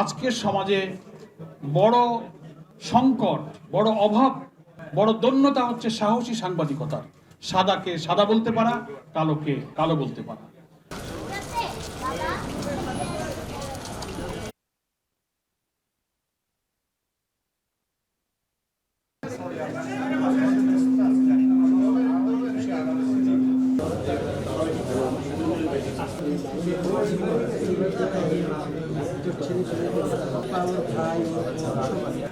আজকের সমাজে বড় সংকট, বড় অভাব, বড় দন্যতা হচ্ছে সাহসী সাংবাদিকতার। সাদাকে সাদা বলতে পারা, কালোকে কালো বলতে পারা। Chinese power, power, power, power.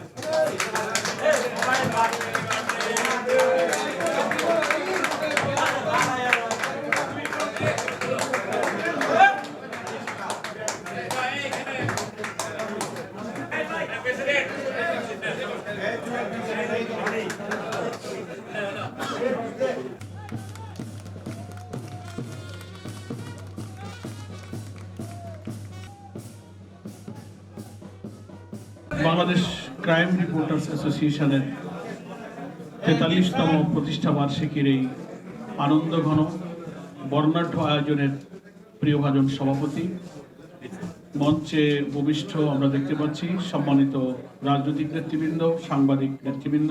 Bangladesh crime reporters অ্যাসোসিয়েশনের তেতাল্লিশতম প্রতিষ্ঠা বার্ষিকীর এই আনন্দঘন বর্ণাঢ্য আয়োজনের প্রিয়ভাজন সভাপতি। মঞ্চে ভূমিষ্ঠ আমরা দেখতে পাচ্ছি সম্মানিত রাজনৈতিক নেতৃবৃন্দ, সাংবাদিক নেতৃবৃন্দ,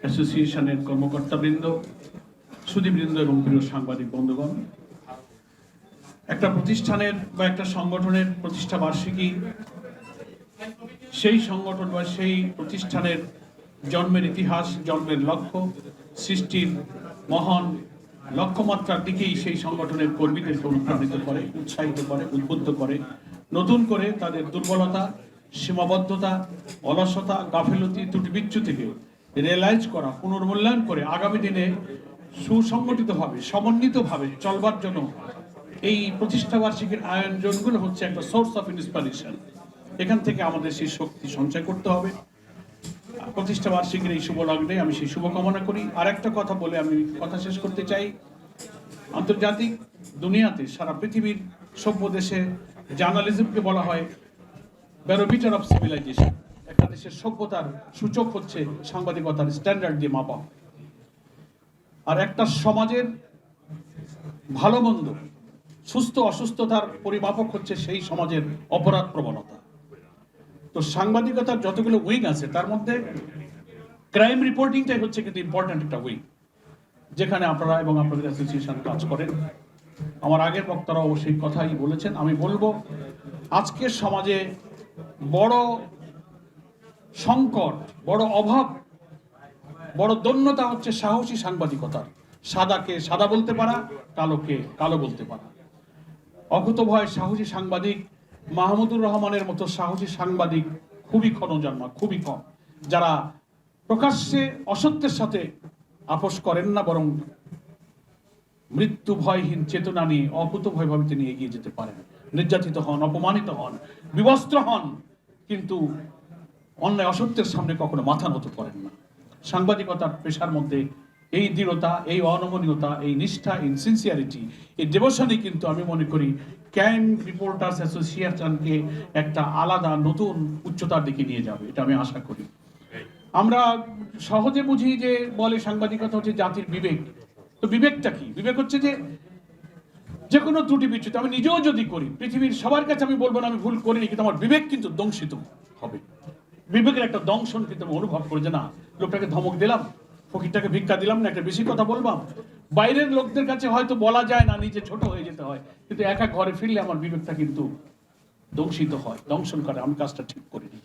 অ্যাসোসিয়েশনের কর্মকর্তাবৃন্দ সুদীবৃন্দ এবং প্রিয় সাংবাদিক বন্ধুগণ। একটা প্রতিষ্ঠানের বা একটা সংগঠনের প্রতিষ্ঠা বার্ষিকী সেই সংগঠন বা সেই প্রতিষ্ঠানের জন্মের ইতিহাস, জন্মের লক্ষ্য, সৃষ্টির মহান লক্ষ্যমাত্রার দিকেই সেই সংগঠনের কর্মীদেরকে অনুপ্রাণিত করে, উৎসাহিত করে, উদ্বুদ্ধ করে, নতুন করে তাদের দুর্বলতা, সীমাবদ্ধতা, অলসতা, গাফিলতি ত্রুটি বিচ্যু থেকে রিয়েলাইজ করা, পুনর্মূল্যায়ন করে আগামী দিনে সুসংগঠিতভাবে, সমন্বিতভাবে চলবার জন্য এই প্রতিষ্ঠাবার্ষিকীর আয়োজনগুলো হচ্ছে একটা সোর্স অফ ইন্সপিরেশন এখান থেকে আমাদের সেই শক্তি সঞ্চয় করতে হবে। প্রতিষ্ঠা বার্ষিকীর এই শুভ লগ্নে আমি সেই শুভকামনা করি। আর একটা কথা বলে আমি কথা শেষ করতে চাই। আন্তর্জাতিক দুনিয়াতে সারা পৃথিবীর সভ্য দেশে জার্নালিজমকে বলা হয় ব্যারোমিটার অফ সিভিলাইজেশন। একটা দেশের সভ্যতার সূচক হচ্ছে সাংবাদিকতার স্ট্যান্ডার্ড দিয়ে মাপা। আর একটা সমাজের ভালো মন্দ, সুস্থ অসুস্থতার পরিমাপক হচ্ছে সেই সমাজের অপরাধ প্রবণতা। তো সাংবাদিকতার যতগুলো উইং আছে, তার মধ্যে ক্রাইম রিপোর্টিংটাই হচ্ছে কিন্তু ইম্পর্ট্যান্ট একটা উইং যেখানে আপনারা এবং আপনাদের অ্যাসোসিয়েশন কাজ করেন আমার আগের বক্তারা অবশ্যই কথাই বলেছেন। আমি বলব, আজকের সমাজে বড় সংকট, বড় অভাব, বড় দন্যতা হচ্ছে সাহসী সাংবাদিকতার। সাদাকে সাদা বলতে পারা, কালোকে কালো বলতে পারা। অকুত ভয় সাহসী সাংবাদিক মাহমুদুর রহমানের মতো সাহসী সাংবাদিক খুবই ক্ষণজন্মা খুবই কম, যারা প্রকাশ্যে অসত্যের সাথে আপোষ করেন না, বরং মৃত্যু ভয়হীন চেতনা নিয়ে অকুত ভয়ভাবে তিনি এগিয়ে যেতে পারেন। নির্যাতিত হন, অপমানিত হন, বিবস্ত্র হন, কিন্তু অন্যায় অসত্যের সামনে কখনো মাথা নত করেন না। সাংবাদিকতার পেশার মধ্যে এই দৃঢ়তা এই অনমনীয়তা এই নিষ্ঠা ইন সিনসিয়ারিটি এই দেবসানই কিন্তু আমি মনে করি ক্যান রিপোর্টার্স অ্যাসোসিয়েশনকে একটা আলাদা নতুন উচ্চতার দিকে নিয়ে যাবে এটা আমি আশা করি। আমরা সহজে বুঝি যে বলে সাংবাদিকতা হচ্ছে জাতির বিবেক। তো বিবেকটা কি? বিবেক হচ্ছে যে যে কোনো ত্রুটি বিচ্যুতি আমি নিজেও যদি করি পৃথিবীর সবার কাছে আমি বলব না আমি ভুল করিনি কিন্তু আমার বিবেক কিন্তু দংশিত হবে। বিবেকের একটা দংশন কিন্তু আমি অনুভব করে যে না লোকটাকে ধমক দিলাম ফকিরটাকে ভিক্ষা দিলাম না, একটা বেশি কথা বলবাম বাইরের লোকদের কাছে হয়তো বলা যায় না নিজে ছোট হয়ে যেতে হয়, কিন্তু একা ঘরে ফিরলে আমার বিবেকটা কিন্তু দংশিত হয়, দংশন করে, আমি কাজটা ঠিক করিনি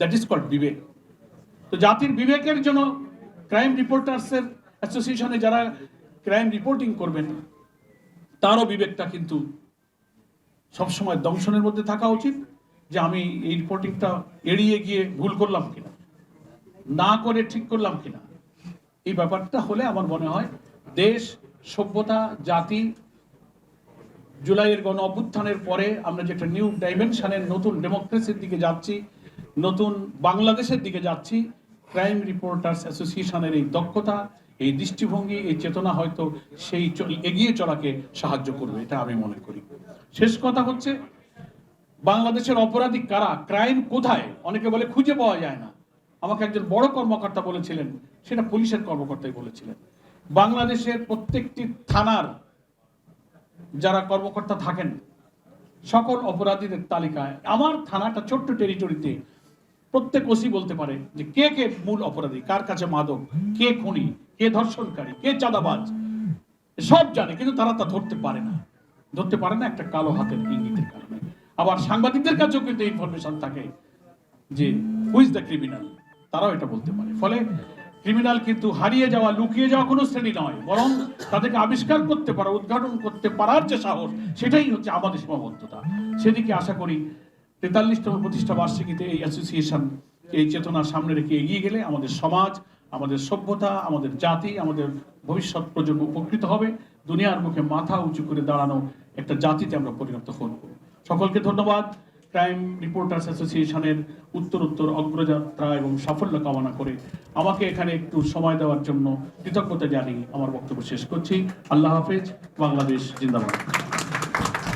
দ্যাট ইজ কল্ড বিবেক। তো জাতির বিবেকের জন্য ক্রাইম রিপোর্টার্সের অ্যাসোসিয়েশনে যারা ক্রাইম রিপোর্টিং করবেন, তারও বিবেকটা কিন্তু সবসময় দংশনের মধ্যে থাকা উচিত যে আমি এই রিপোর্টিংটা এড়িয়ে গিয়ে ভুল করলাম কিনা, না করে ঠিক করলাম কিনা। এই ব্যাপারটা হলে আমার মনে হয় দেশ, সভ্যতা, জাতি জুলাইয়ের গণ অভ্যুত্থানের পরে আমরা যেটা নিউ ডাইমেনশনের নতুন ডেমোক্রেসির দিকে যাচ্ছি, নতুন বাংলাদেশের দিকে যাচ্ছি ক্রাইম রিপোর্টার্স অ্যাসোসিয়েশনের এই দক্ষতা, এই দৃষ্টিভঙ্গি, এই চেতনা হয়তো সেই এগিয়ে চলাকে সাহায্য করবে, এটা আমি মনে করি। শেষ কথা হচ্ছে, বাংলাদেশের অপরাধী কারা ক্রাইম কোথায়? অনেকে বলে খুঁজে পাওয়া যায় না। আমাকে একজন বড় কর্মকর্তা বলেছিলেন, সেটা পুলিশের কর্মকর্তাই বলেছিলেন। বাংলাদেশের প্রত্যেকটি থানার যারা কর্মকর্তা থাকেন, সকল অপরাধীদের তালিকায়, আমার থানাটা ছোট্ট টেরিটরিতে প্রত্যেক ওসি বলতে পারে যে কে কে মূল অপরাধী, কার কাছে মাদক, কে খুনি, কে ধর্ষণকারী, কে চাঁদাবাজ, সব জানে, কিন্তু তারা তা ধরতে পারে না। ধরতে পারে না একটা কালো হাতের ইঙ্গিতের কারণে। আবার সাংবাদিকদের কাছেও কিন্তু ইনফরমেশন থাকে যে হুইজ দ্য ক্রিমিনাল তারাও এটা বলতে পারে। ফলে ক্রিমিনাল কিন্তু হারিয়ে যাওয়া, লুকিয়ে যাওয়া কোনো শ্রেণি নয়, বরং তাদেরকে আবিষ্কার করতে পারা, উদ্ঘাটন করতে পারার যে সাহস, সেটাই হচ্ছে আমাদের সীমাবদ্ধতা। সেদিকে আশা করি তেতাল্লিশতম প্রতিষ্ঠা বার্ষিকীতে এই অ্যাসোসিয়েশন এই চেতনা সামনে রেখে এগিয়ে গেলে আমাদের সমাজ, আমাদের সভ্যতা, আমাদের জাতি, আমাদের ভবিষ্যৎ প্রজন্ম উপকৃত হবে। দুনিয়ার মুখে মাথা উঁচু করে দাঁড়ানো একটা জাতিতে আমরা পরিণত হব। সকলকে ধন্যবাদ। ক্রাইম রিপোর্টার্স অ্যাসোসিয়েশনের উত্তরোত্তর উত্তর অগ্রযাত্রা এবং সাফল্য কামনা করে আমাকে এখানে একটু সময় দেওয়ার জন্য কৃতজ্ঞতা জানিয়ে আমার বক্তব্য শেষ করছি। আল্লাহ হাফেজ, বাংলাদেশ জিন্দাবাদ।